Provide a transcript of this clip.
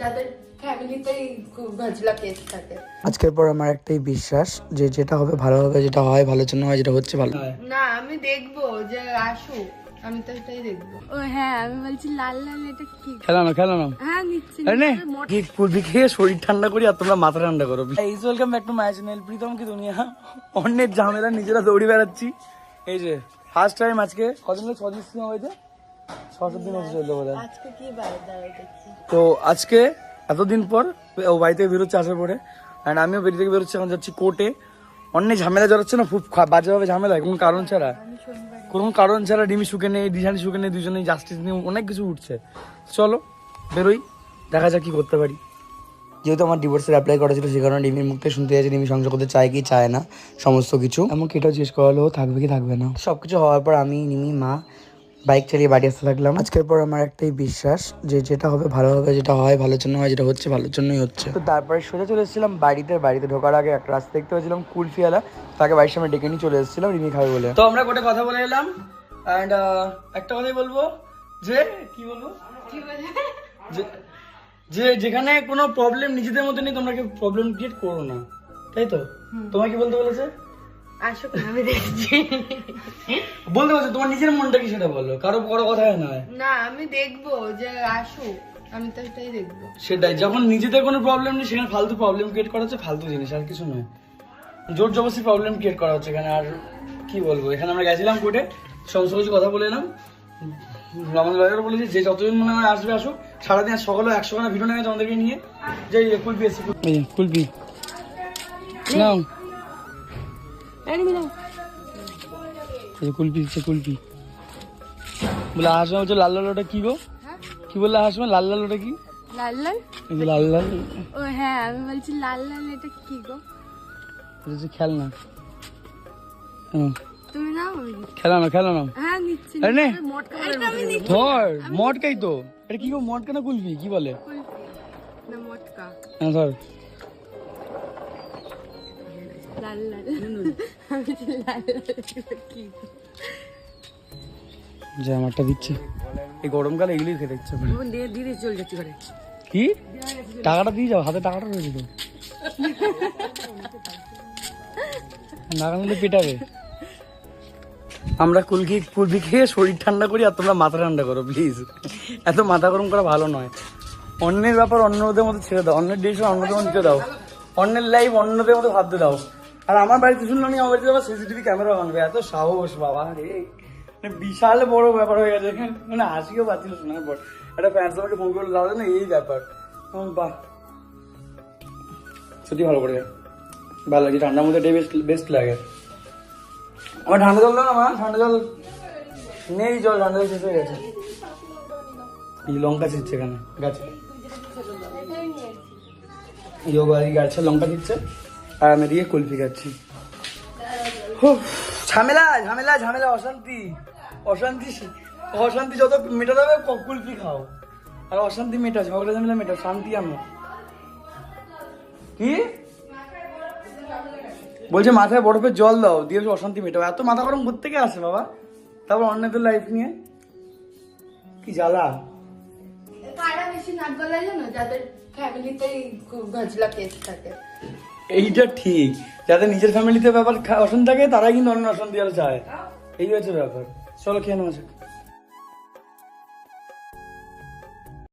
যাদের ফ্যামিলিতেই খুব কেস থাকে। আজকের পর আমার একটাই বিশ্বাস যে যেটা হবে ভালো হবে যেটা হয় ভালোর জন্য হয় যেটা হচ্ছে ভালো। না আমি দেখব যে আসুক আমি তো এটাই দেখব। ও হ্যাঁ আমি বলছি লাল লাল এটা কি? খেলা না হ্যাঁ নিচ্ছি আরে খেয়ে শরীর ঠান্ডা করি আর তোমরা মাথা ঠান্ডা করো। এই welcome back to my channel Pritam কি দুনিয়া? অন্যের ঝামেলা নিজেরা দৌড়ি বেড়াচ্ছি। এই যে ফার্স্ট টাইম আজকে ছদিন সিনেমা হয়েছে? বোধ তো আজকে এতদিন পর ও বাড়ি থেকে বেরোচ্ছে আসার পরে। অ্যান্ড আমিও বেরিয়ে থেকে বেরোচ্ছি এখন যাচ্ছি কোর্টে। অন্য ঝামেলা জড়াচ্ছে না খুব বাজেভাবে ঝামেলা কোনো কারণ ছাড়া। কোনো কারণ ছাড়া ডিমি শুকে নেই ডিসানি শুকে নেই দুজনেই জাস্টিস নিয়ে অনেক কিছু উঠছে। চলো বেরোই দেখা যাক কি করতে পারি। যেহেতু আমার ডিভোর্সের অ্যাপ্লাই করা ছিল সে কারণে ডিমির মুখ থেকে শুনতে যাচ্ছি ডিমি সংসার করতে চায় কি চায় না সমস্ত কিছু। এমনকি এটাও জিজ্ঞেস করা হলো থাকবে কি থাকবে না। সবকিছু হওয়ার পর আমি নিমি মা বাইক চালিয়ে বাড়ি আসতে থাকলাম আজকের পর আমার একটাই বিশ্বাস যে যেটা হবে ভালো হবে যেটা হয় ভালোর জন্য হয় যেটা হচ্ছে ভালোর জন্যই হচ্ছে। তো তারপরে সোজা চলে এসেছিলাম বাড়িতে বাড়িতে ঢোকার আগে একটা রাস্তা দেখতে পেয়েছিলাম কুলফিয়ালা। তাকে বাড়ির সামনে ডেকে নিয়ে চলে এসেছিলাম রিমি খাবে বলে। তো আমরা গোটে কথা বলে এলাম অ্যান্ড একটা কথাই বলব যে কি বলব? যে- যে যেখানে কোনো প্রবলেম নিজেদের মধ্যে নেই তোমরা কেউ প্রবলেম ক্রিয়েট করো না। তাই তো? তোমার কি বলতে বলেছে? আসুক আমি দেখছি? বলতে বলছে তোমার নিজের মনটা কি সেটা বলো? কারও বড় কথা নয়। না আমি দেখব যে আসুক আমি তো এটাই দেখব। সেটাই যখন নিজেদের কোনো প্রবলেম নেই সেখানে ফালতু প্রবলেম ক্রিয়েট করা হচ্ছে ফালতু জিনিস আর কিছু নয়। জোর জবরদস্তি প্রবলেম ক্রিয়েট করা হচ্ছে এখানে আর কি বলব? এখানে আমরা গেছিলাম কোর্টে সমস্ত কিছু কথা বলে এলাম। আমাদের লয়ার বলেছে যে যতজন মনে হয় আসবে আসুক। সারাদিন আর সকালে একশো খানা ভিডিও নেওয়া আমাদেরকে নিয়ে। যে কুলপি এসে কুলপি নাও। কুলপি দিচ্ছে কুলপি বলে লাল লাল ওটা কি গো? কি বললে হাসমা লাল লাল ওটা কি? লাল লাল? লাল লাল। ও হ্যাঁ আমি বলছি লাল লাল এটা কি গো? এটা হচ্ছে খেলনা। হুম, তুমি নাও খেলা না খেলা না হ্যাঁ নিচ্ছি আরে মটকা এটা আমি নিচ্ছি। ধর মটকাই তো। এটা কি গো মটকা না কুলফি? কি বলে? না মটকা। হ্যাঁ ধর। লাল লাল আমি বলছি লাল লাল কি যে আমারটা দিচ্ছে। এই গরমকালে এগুলি খেতে ইচ্ছে করে। দিয়ে দিয়ে চলে যাচ্ছি ঘরে। কি? টাকাটা দিয়ে যাও হাতে টাকাটা রয়েছে তো না কানলে পেটাবে। আমরা কুলকি কুলফি খেয়ে শরীর ঠান্ডা করি আর তোমরা মাথা ঠান্ডা করো প্লিজ এত মাথা গরম করা ভালো নয়। অন্যের ব্যাপার অন্যদের মতো ছেড়ে দাও অন্যের ডিসিশন অন্যদের মতো দিতে দাও। অন্যের লাইফ অন্যদের মধ্যে ভাবতে দাও। আর আমার বাড়িতে শুনলাম আমি আমার বাড়িতে আবার সিসিটিভি ক্যামেরা বানবে এত সাহস বাবা রে। মানে বিশাল বড় ব্যাপার হয়ে গেছে। মানে হাসিও পাচ্ছিল শোনার পর একটা ফ্যান্স আমাকে ফোন করে দাও না এই ব্যাপার। বাহ। সত্যি ভালো করে। ভালো লাগে ঠান্ডার মধ্যে এটাই বেস্ট বেস্ট লাগে। আমার ঠান্ডা জল দাও না মা। ঠান্ডা জল নেই জল ঠান্ডা জল শেষ হয়ে গেছে। এই লঙ্কা ছিটছে এখানে গাছে। যোগা এই গাছে লঙ্কা ছিটছে। আর আমি দিয়ে কুলফি খাচ্ছি। ঝামেলা ঝামেলা ঝামেলা, অশান্তি। অশান্তি অশান্তি যত মেটাতে হবে কুলফি খাও। আর অশান্তি মেটা ঝগড়া ঝামেলা মেটা শান্তি আমরা। কি? বলছে, মাথায় বরফের জল দাও, দিয়ে অশান্তি মেটাও। এত মাথা গরম ঘুরতে থেকে আসে বাবা? তারপর অন্যদের লাইফ নিয়ে। কি জ্বালা? কারা বেশি নাক গলায় জানো? যাদের ফ্যামিলিতেই খুব ভাজলা কেস থাকে। এইটা ঠিক। যাদের নিজের ফ্যামিলিতে ব্যাপার অশান্তি থাকে, তারাই কিন্তু অন্য অশান্তি আরও চায়। এই হচ্ছে ব্যাপার। চলো খেয়ে নেওয়া